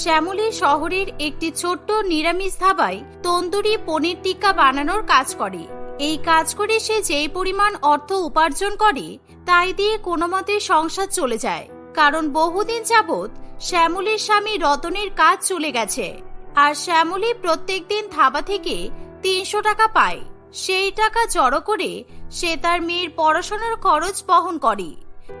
শ্যামলী শহরের একটি ছোট্ট নিরামিষ ধাবায় তন্দুরি পনির টিক্কা বানানোর কাজ করে। এই কাজ করে সে যেই পরিমাণ অর্থ উপার্জন করে, তাই দিয়ে কোনো মতে সংসার চলে যায়। কারণ বহুদিন যাবৎ শ্যামলীর স্বামী রতনের কাজ চলে গেছে। আর শ্যামলী প্রত্যেক দিন ধাবা থেকে তিনশো টাকা পায়। সেই টাকা জড়ো করে সে তার মেয়ের পড়াশোনার খরচ বহন করে।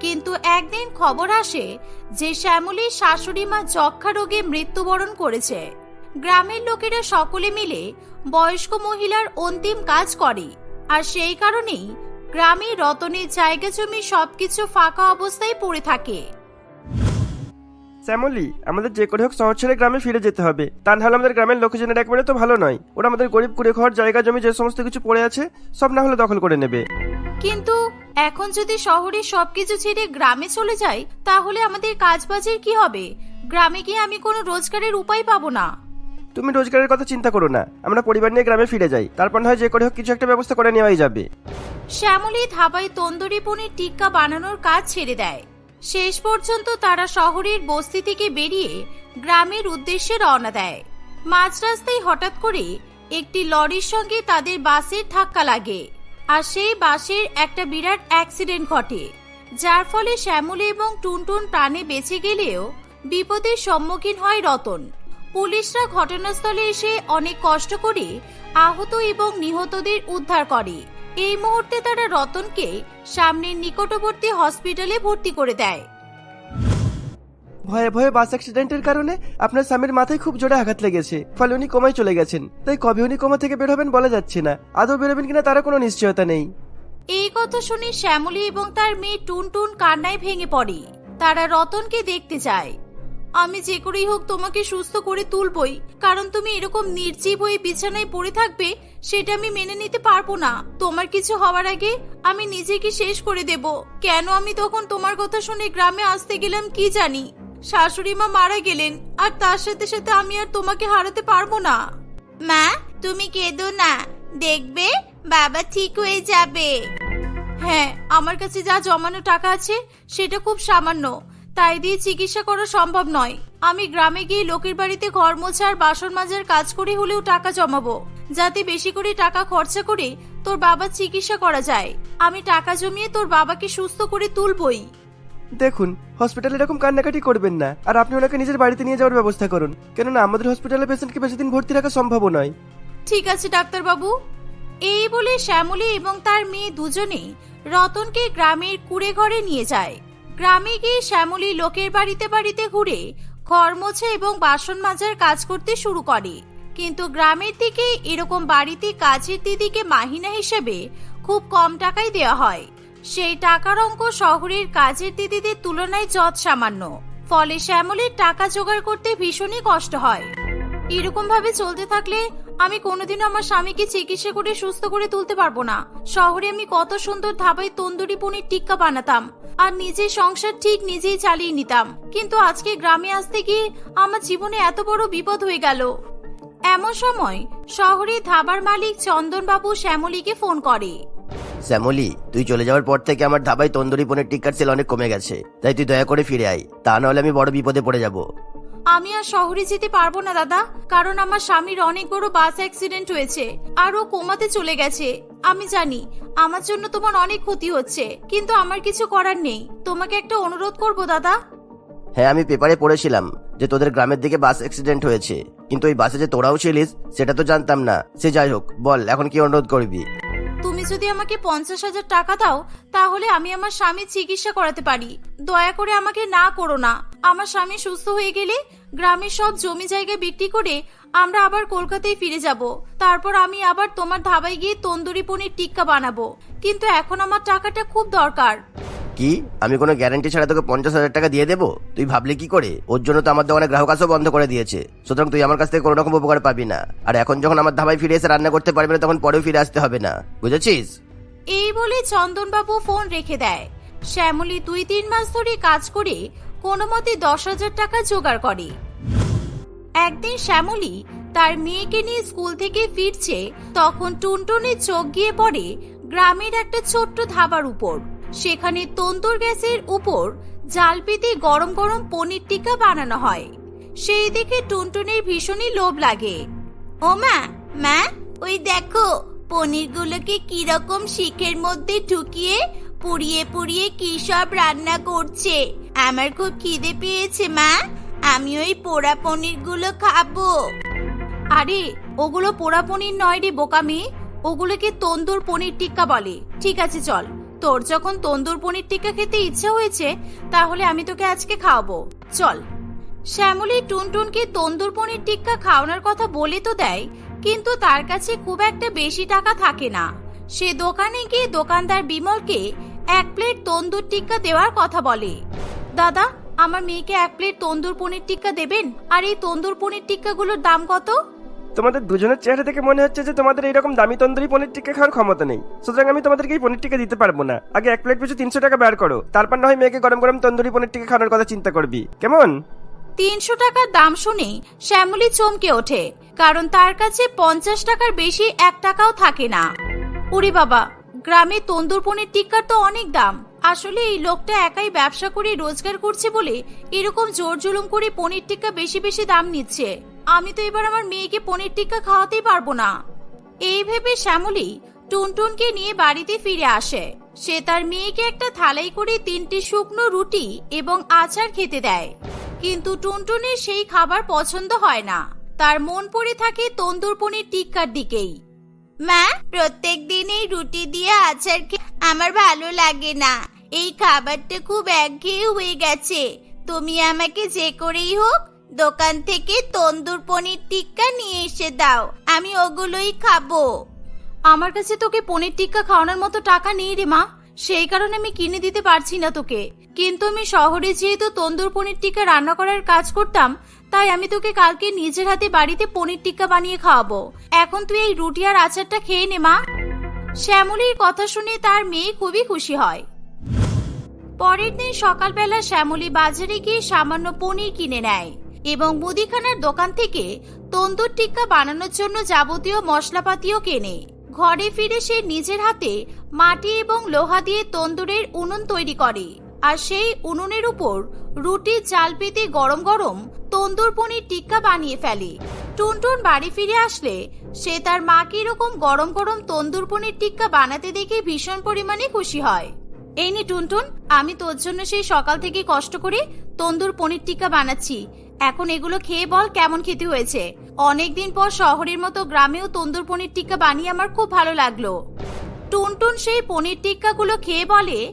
কিন্তু একদিন খবর আসে যে শ্যামলীর শাশুড়ি মা যক্ষা রোগে মৃত্যুবরণ করেছে। গ্রামের লোকেরা সকলে মিলে বয়স্ক মহিলার অন্তিম কাজ করে। আর সেই কারণেই গ্রামে রতনের জায়গা জমি সবকিছু ফাঁকা অবস্থায় পড়ে থাকে। শ্যামলি আমাদের যে করে হোক শহর ছেড়ে গ্রামে ফিরে যেতে হবে। তা নাহলে আমাদের গ্রামের লোকজনের একবারে তো ভালো নয়। ওরা আমাদের গরিব কুড়ে ঘর জায়গা জমি যে সমস্ত কিছু পড়ে আছে সব না হলে দখল করে নেবে। কিন্তু এখন যদি শহরে সবকিছু ছেড়ে গ্রামে চলে যাই তাহলে আমাদের কাজবাজের কি হবে? গ্রামে গিয়ে আমি কোনো রোজগারের উপায় পাবো না। তুমি রোজগারের কথা চিন্তা করো না। আমরা পরিবার নিয়ে গ্রামে ফিরে যাই। তারপর হয় যে করে হোক কিছু একটা ব্যবস্থা করে নেওয়াই যাবে। শ্যামলী ধাবায় তন্দুরি পনির টিক্কা বানানোর কাজ ছেড়ে দেয়। শেষ পর্যন্ত তারা শহরের বস্তি থেকে বেরিয়ে গ্রামের উদ্দেশ্যে রওনা দেয়। মাঝ রাস্তায় হঠাৎ করে একটি লরির সঙ্গে তাদের বাসের ধাক্কা লাগে। আর সেই বাসের একটা বিরাট অ্যাক্সিডেন্ট ঘটে, যার ফলে শ্যামলী এবং টুনটুন প্রাণে বেঁচে গেলেও বিপদের সম্মুখীন হয় রতন। পুলিশরা ঘটনাস্থলে এসে অনেক কষ্ট করে আহত এবং নিহতদের উদ্ধার করে। এই মুহূর্তে তারা রতনকে সামনের নিকটবর্তী হসপিটালে ভর্তি করে দেয়। ভয়ে ভয়ে বাস অ্যাক্সিডেন্টের কারণে আপনার স্বামীর মাথায় খুব জোরে আঘাত লেগেছে, ফলে উনি কোমায় চলে গেছেন। তাই কবে উনি কোমা থেকে বের হবেন বলা যাচ্ছে না। আদৌ বেরোবেন কিনা তারা কোনো নিশ্চয়তা নেই। এই কথা শুনে শ্যামলী এবং তার মেয়ে টুনটুন কান্নায় ভেঙে পড়ে। তারা রতনকে দেখতে যায় আমি যে করেই হোক তোমাকে সুস্থ করে তুলবই, কারণ তুমি এরকম নির্জীব হয়ে বিছানায় পড়ে থাকবে, সেটা আমি মেনে নিতে পারব না। তোমার কিছু হওয়ার আগে আমি নিজেকে শেষ করে দেব। কেন আমি তখন তোমার কথা শুনে গ্রামে আসতে গেলাম কি জানি? শাশুড়ি মা মারা গেলেন আর তার সাথে সাথে আমি আর তোমাকে হারাতে পারব না। মা তুমি কেঁদো না। দেখবে বাবা ঠিক হয়ে যাবে। হ্যাঁ আমার কাছে যা জমানো টাকা আছে সেটা খুব সামান্য। তাই দিয়ে চিকিৎসা করা সম্ভব নয়। আমি গ্রামে গিয়ে লোকের বাড়িতে ঘর মোছা আর বাসন মাজার কাজ করে হলেও টাকা জমাবো। যাতে বেশি করে টাকা খরচা করে তোর বাবার চিকিৎসা করা যায়। আমি টাকা জমিয়ে তোর বাবাকে সুস্থ করে তুলবই। দেখুন হসপিটালে এরকম কান্নাকাটি করবেন না। আর আপনি ওনাকে নিজের বাড়িতে নিয়ে যাওয়ার ব্যবস্থা করুন। কেননা আমাদের হসপিটালে পেশেন্টকে বেশি দিন ভর্তি রাখা সম্ভব নয়। ঠিক আছে, ডাক্তারবাবু। এই বলে শ্যামলী এবং তার মেয়ে দুজনেই রতনকে গ্রামের কুড়ে ঘরে নিয়ে যায়। গ্রামে গিয়ে শ্যামলী লোকের বাড়িতে বাড়িতে ঘুরে ঘর মোছা এবং বাসন মাজার কাজ করতে শুরু করে। কিন্তু গ্রামের দিকে এরকম বাড়িতে কাজের দিদিকে মাহিনা হিসেবে খুব কম টাকাই দেওয়া হয়। সেই টাকার অঙ্ক শহরের কাজের দিদিদের তুলনায় যৎ সামান্য ফলে শ্যামলীর টাকা জোগাড় করতে ভীষণই কষ্ট হয়। এরকম ভাবে চলতে থাকলে আমি কোনোদিনও আমার স্বামীকে চিকিৎসা করে সুস্থ করে তুলতে পারব না। শহরে আমি কত সুন্দর ধাবায় তন্দুরি পনির টিক্কা বানাতাম আর নিজের সংসার ঠিক নিজেই চালিয়ে নিতাম। কিন্তু আজকে গ্রামে আসতে গিয়ে আমার জীবনে এত বড় বিপদ হয়ে গেল। এমন সময় শহরে ধাবার মালিক চন্দনবাবু শ্যামলীকে ফোন করে। শ্যামলি তুই চলে যাওয়ার পর থেকে আমার ধাবায় তন্দুরি পনেরো টিক্কার সেল অনেক কমে গেছে। তাই তুই দয়া করে ফিরে আয়। তা নাহলে আমি বড় বিপদে পড়ে যাব। আমি আর শহরে যেতে পারব না দাদা। কারণ আমার স্বামীর অনেক বড় বাস অ্যাক্সিডেন্ট হয়েছে আর ও কোমাতে চলে গেছে। আমি জানি আমার জন্য তোমার অনেক ক্ষতি হচ্ছে কিন্তু আমার কিছু করার নেই। তোমাকে একটা অনুরোধ করব দাদা। হ্যাঁ আমি পেপারে পড়েছিলাম যে তোদের গ্রামের দিকে বাস অ্যাক্সিডেন্ট হয়েছে। কিন্তু ওই বাসে যে তোরাও ছিলিস সেটা তো জানতাম না। সে যাই হোক বল এখন কি অনুরোধ করবি? তুমি যদি আমাকে পঞ্চাশ হাজার টাকা দাও, তাহলে আমি আমার স্বামী চিকিৎসা করাতে পারি। দয়া করে আমাকে না করো না। আমার স্বামী সুস্থ হয়ে গেলে গ্রামের সব জমি জায়গা বিক্রি করে আমরা আবার কলকাতায় ফিরে যাব। তারপর আমি আবার তোমার ধাবায় গিয়ে তন্দুরি পনির টিক্কা বানাবো। কিন্তু এখন আমার টাকাটা খুব দরকার। কি? আমি কোনো গ্যারান্টি ছাড়া তোকে পঞ্চাশ হাজার টাকা দিয়ে দেবো? তুই ভাবলি কি করে? ওর জন্য তো আমার দোকানে গ্রাহক আসও বন্ধ করে দিয়েছে। সুতরাং তুই আমার কাছ থেকে কোনো রকম উপকার পাবি না। আর এখন যখন আমার ধাবায় ফিরে এসে রান্না করতে পারবি না, তখন পরেও ফিরে আসতে হবে না। বুঝেছিস? এই বলে চন্দনবাবু ফোন রেখে দেয়। শ্যামলী দুই তিন মাস ধরে কাজ করে কোনো মতে দশ হাজার টাকা জোগাড় করে। একদিন শ্যামলী তার মেয়েকে নিয়ে স্কুল থেকে ফিরছে, তখন টুনটুনের চোখ গিয়ে পড়ে গ্রামের একটা ছোট্ট ধাবার উপর। সেখানে তন্দুর গ্যাসের উপর জাল পেতে গরম গরম পনির টিক্কা বানানো হয়। সেই দেখে টুনটুনের ভীষণই লোভ লাগে। ও মা মা, ওই দেখো, পনিরগুলোকে কীরকম শিখের মধ্যে ঢুকিয়ে পুড়িয়ে পুড়িয়ে কি সব রান্না করছে। আমার খুব খিদে পেয়েছে, মা। আমি ওই পোড়া পনিরগুলো খাব। আরে, ওগুলো পোড়া পনির নয় রে বোকামি। ওগুলোকে তন্দুর পনির টিক্কা বলে। ঠিক আছে, চল। তোর যখন তন্দুর পনির টিক্কা খেতে ইচ্ছে হয়েছে, তাহলে আমি তোকে আজকে খাওয়াবো। চল। শ্যামলী টুনটুনকে তন্দুর পনির টিক্কা খাওয়ানোর কথা বলে তো দেয়, কিন্তু তার কাছে খুব একটা বেশি টাকা থাকে না। সে দোকানে গিয়ে দোকানদার বিমলকে এক প্লেট তন্দুর টিক্কা দেওয়ার কথা বলে। দাদা, আমার মেয়েকে এক প্লেট তন্দুর পনির টিক্কা দেবেন? আর এই তন্দুর পনির টিক্কাগুলোর দাম কত? তোমাদের দুজনের চেহারা থেকে মনে হচ্ছে যে তোমাদের এইরকম দামি তন্দুরি পনির টিক্কা খাওয়ার ক্ষমতা নেই। সুতরাং আমি তোমাদেরকে এই পনির টিক্কা দিতে পারব না। আগে এক প্লেট পিছু তিনশো টাকা বের করো। তারপর না হয় মেয়েকে গরম গরম তন্দুরি পনির টিক্কা খাওয়ানোর কথা চিন্তা করবি। কেমন? তিনশো টাকার দাম শুনে শ্যামলী চমকে ওঠে, কারণ তার কাছে পঞ্চাশ টাকার বেশি এক টাকাও থাকে না। উরি বাবা, গ্রামে তন্দুর পনির টিক্কার তো অনেক দাম। আসলে এই লোকটা একাই ব্যবসা করে রোজগার করছে বলে এরকম জোর জুলুম করে পনির টিক্কা বেশি বেশি দাম নিচ্ছে। আমি তো এবার আমার মেয়েকে পনির টিক্কা খাওয়াতেই পারব না। এই ভেবে শ্যামলী টুনটুনকে নিয়ে বাড়িতে ফিরে আসে। সে তার মেয়েকে একটা থালাই করে তিনটি শুকনো রুটি এবং আচার খেতে দেয়। কিন্তু টুনটুনের সেই খাবার পছন্দ হয় না। তার মন পড়ে থাকে তন্দুর পনির টিক্কার দিকেই। মা, প্রত্যেক দিন এই রুটি দিয়ে আচার খেয়ে আমার ভালো লাগে না। এই খাবারটা খুব একঘেয়ে হয়ে গেছে। তুমি আমাকে যে করেই হোক দোকান থেকে তন্দুর পনির টিক্কা নিয়ে এসে দাও। আমি ওগুলোই খাব। আমার কাছে তোকে পনির টিক্কা খাওয়ানোর মতো টাকা নেই রে মা। সেই কারণে আমি কিনে দিতে পারছি না তোকে। কিন্তু আমি শহরে যেহেতু তন্দুর পনির টিক্কা রান্না করার কাজ করতাম, তাই আমি তোকে কালকে নিজের হাতে বাড়িতে পনির টিক্কা বানিয়ে খাওয়াবো। এখন তুই এই রুটি আর আচারটা খেয়ে নে মা। শ্যামলীর কথা শুনে তার মেয়ে খুবই খুশি হয়। পরের দিন সকালবেলা শ্যামলী বাজারে গিয়ে সামান্য পনির কিনে নেয়। এবং মুদিখানার দোকান থেকে তন্দুর টিক্কা বানানোর জন্য যাবতীয় মশলাপাতিও কেনে। ঘরে ফিরে সে নিজের হাতে মাটি এবং লোহা দিয়ে তন্দুরের উনুন তৈরি করে। আর সেই উনুনের উপর রুটি, চাল পেতে গরম গরম তন্দুর পনির টিক্কা বানিয়ে ফেলে। টুনটুন বাড়ি ফিরে আসলে সে তার মাকে এরকম গরম গরম তন্দুর পনির টিক্কা বানাতে দেখে ভীষণ পরিমাণে খুশি হয়। এই নি টুনটুন, আমি তোর জন্য সেই সকাল থেকে কষ্ট করে তন্দুর পনির টিক্কা বানাচ্ছি। এখন এগুলো খেয়ে বল কেমন খেতে হয়েছে। অনেকদিন পর শহরের মতো গ্রামেও তন্দুর পনির টিক্কা বানিয়ে আমার খুব ভালো লাগল। টুনটুন সেই পনির টিক্কাগুলো খেয়ে বলে,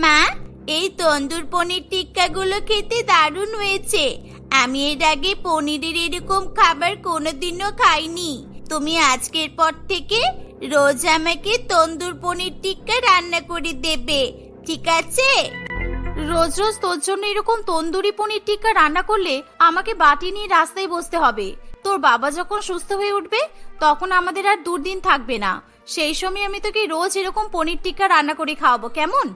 মা, এই তন্দুর পনির টিক্কাগুলো খেতে দারুণ হয়েছে। আমি এর আগে পনিরের এরকম খাবার কোনোদিনও খাইনি। তুমি আজকের পর থেকে রোজ আমাকে তন্দুর পনির টিক্কা রান্না করে দেবে। ঠিক আছে? রোজ রোজ তোর জন্য এরকম তন্দুরি পনির টিক্কা রান্না করলে আমাকে বাটি নিয়ে রাস্তায় বসতে হবে। তোর বাবা যখন সুস্থ হয়ে উঠবে, তখন আমাদের আর দুর্দিন থাকবে না। সেই সময় আমি তোকে রোজ এরকম পনির টিক্কা রান্না করে খাওয়াবো, কেমন?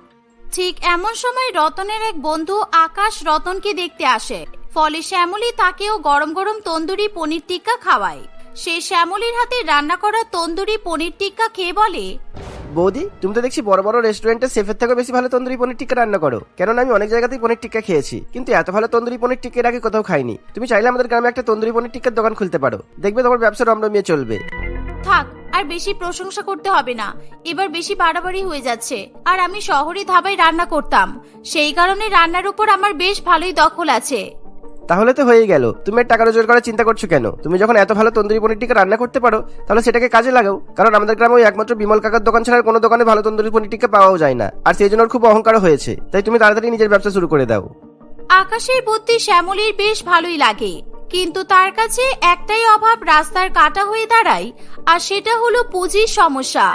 ঠিক এমন সময় রতনের এক বন্ধু আকাশ রতনকে দেখতে আসে। ফলে শ্যামলী তাকেও গরম গরম তন্দুরি পনির টিক্কা খাওয়ায়। সে শ্যামলীর হাতে রান্না করা তন্দুরি পনির টিক্কা খেয়ে বলে বৌদি, তুমি তো দেখছি বড় বড় রেস্টুরেন্টে সেফের থেকেও বেশি ভালো তন্দুরি পনির টিক্কা রান্না করো। কেননা আমি অনেক জায়গাতেই পনির টিক্কা খেয়েছি, কিন্তু এত ভালো তন্দুরি পনির টিক্কা আগে কোথাও খাইনি। তুমি চাইলে আমাদের গ্রামে একটা তন্দুরি পনির টিক্কার দোকান খুলতে পারো। দেখবে তোমার ব্যবসা রমরমিয়ে চলবে। থাক, আর বেশি প্রশংসা করতে হবে না। এবার বেশি বাড়াবাড়ি হয়ে যাচ্ছে। আর আমি শহরে ধাবায় রান্না করতাম। সেই কারণে রান্নার উপর আমার বেশ ভালোই দখল আছে। তাহলে তো হয়ে গেল। তুমি আর টাকা রোজগার করার চিন্তা করছ কেন? তুমি যখন এত ভালো তন্দুরি পনির টিক্কা রান্না করতে পারো, তাহলে সেটাকে কাজে লাগাও। কারণ আমাদের গ্রামে ওই একমাত্র বিমল কাকার দোকান ছাড়া কোনো দোকানে ভালো তন্দুরি পনির টিক্কা পাওয়াও যায় না। আর সেই জন্য খুব অহংকার হয়েছে। তাই তুমি তাড়াতাড়ি নিজের ব্যবসা শুরু করে দাও। আকাশের বুদ্ধি শ্যামলীর বেশ ভালোই লাগে। কিন্তু তার কাছে একটাই অভাব রাস্তার কাটা হয়ে দাঁড়ায়, আর সেটা হলো পুঁজির সমস্যা।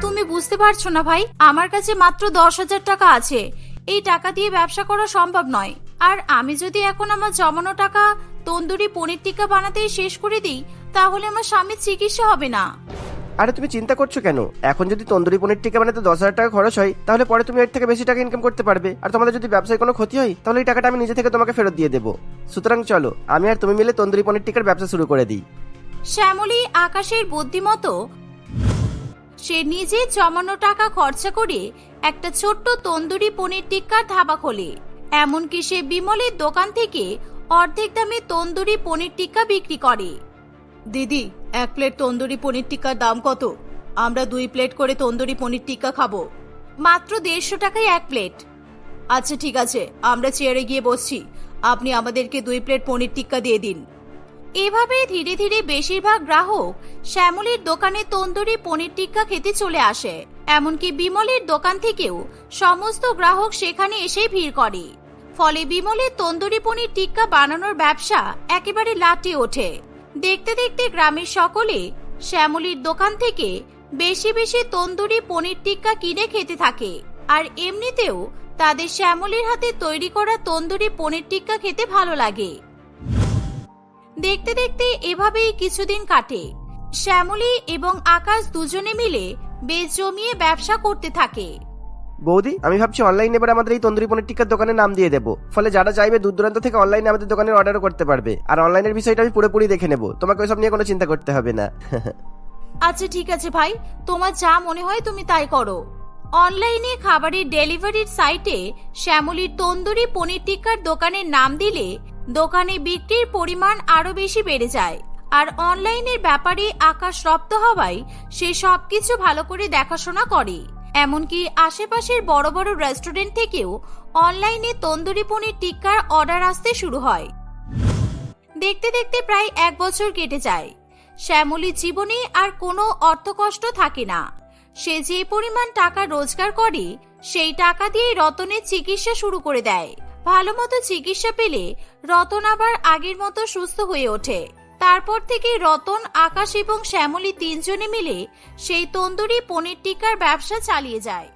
তুমি বুঝতে পারছ না ভাই, আমার কাছে মাত্র দশ হাজার টাকা আছে। এই টাকা দিয়ে ব্যবসা করা সম্ভব নয়। আর আমি যদি এখন আমার জমানো টাকা তন্দুরি পনির টিক্কা বানাতেই শেষ করে দিই তাহলে আমার স্বামীর চিকিৎসা হবে না। আরে তুমি চিন্তা করছ কেন? এখন যদি তন্দুরি পনির টিকা বানাতে দশ হাজার টাকা খরচ হয় তাহলে পরে তুমি এর থেকে বেশি টাকা ইনকাম করতে পারবে। আর তোমাদের যদি ব্যবসায় কোনো ক্ষতি হয় তাহলে এই টাকাটা আমি নিজে থেকে তোমাকে ফেরত দিয়ে দেবো। সুতরাং চলো আমি আর তুমি মিলে তন্দুরি পনির টিকার ব্যবসা শুরু করে দিই। শ্যামলী আকাশের বুদ্ধিমতো সে নিজে জমানো টাকা খরচা করে একটা ছোট্ট তন্দুরি পনির টিক্কার ধাবা খোলে। এমনকি সে বিমলের দোকান থেকে অর্ধেক দামে তন্দুরি পনির টিক্কা বিক্রি করে। দিদি এক প্লেট তন্দুরি পনির টিক্কার দাম কত? আমরা দুই প্লেট করে তন্দুরি পনির টিক্কা খাব। মাত্র দেড়শো টাকায় এক প্লেট। আচ্ছা ঠিক আছে আমরা চেয়ারে গিয়ে বসছি। আপনি আমাদেরকে দুই প্লেট পনির টিক্কা দিয়ে দিন। এভাবে ধীরে ধীরে বেশিরভাগ গ্রাহক শ্যামলীর দোকানে তন্দুরি পনির টিক্কা খেতে চলে আসে। এমনকি বিমলের দোকান থেকেও সমস্ত গ্রাহক সেখানে এসে ভিড় করে। ফলে বিমলের তন্দুরি পনির টিক্কা বানানোর ব্যবসা একেবারে লাটে ওঠে। দেখতে দেখতে গ্রামের সকলে শ্যামলীর দোকান থেকে বেশি বেশি তন্দুরি পনির টিক্কা কিনে খেতে থাকে আর এমনিতেও তাদের শ্যামলীর হাতে তৈরি করা তন্দুরি পনির টিক্কা খেতে ভালো লাগে। দেখতে দেখতে এভাবেই কিছুদিন কাটে। শ্যামলী এবং আকাশ দুজনে মিলে বেশ জমিয়ে ব্যবসা করতে থাকে। বৌদি, আমি ভাবছি অনলাইনে এবার আমাদের এই তন্দুরি পনির টিক্কার দোকানের নাম দিয়ে দেবো। ফলে যারা চাইবে দূর দূরান্ত থেকে অনলাইনে আমাদের দোকানের অর্ডারও করতে পারবে। আর অনলাইনের বিষয়টা আমি পুরোপুরি দেখে নেব। তোমাকে ওইসব নিয়ে কোনো চিন্তা করতে হবে না। আচ্ছা ঠিক আছে ভাই। তোমার যা মনে হয় তুমি তাই করো। অনলাইনে খাবারের ডেলিভারির সাইটে শ্যামলীর তন্দুরি পনির টিক্কার দোকানের নাম দিলে দোকানে বিক্রির পরিমাণ আরও বেশি বেড়ে যায়। আর অনলাইনের ব্যাপারে আকাশ রপ্ত হওয়ায় সে সবকিছু ভালো করে দেখাশোনা করে। এমনকি আশেপাশের বড় বড় রেস্টুরেন্ট থেকেও অনলাইনে তন্দুরি পনির টিক্কার অর্ডার আসতে শুরু হয়। দেখতে দেখতে প্রায় এক বছর কেটে যায়। শ্যামলীর জীবনে আর কোনো অর্থকষ্ট থাকে না। সে যে পরিমাণ টাকা রোজগার করে, সেই টাকা দিয়ে রতনের চিকিৎসা শুরু করে দেয়। ভালো মতো চিকিৎসা পেলে রতন আবার আগের মতো সুস্থ হয়ে ওঠে। তারপর থেকে রতন, আকাশ এবং শ্যামলী তিনজনে মিলে সেই তন্দুরি পনির টিকার ব্যবসা চালিয়ে যায়।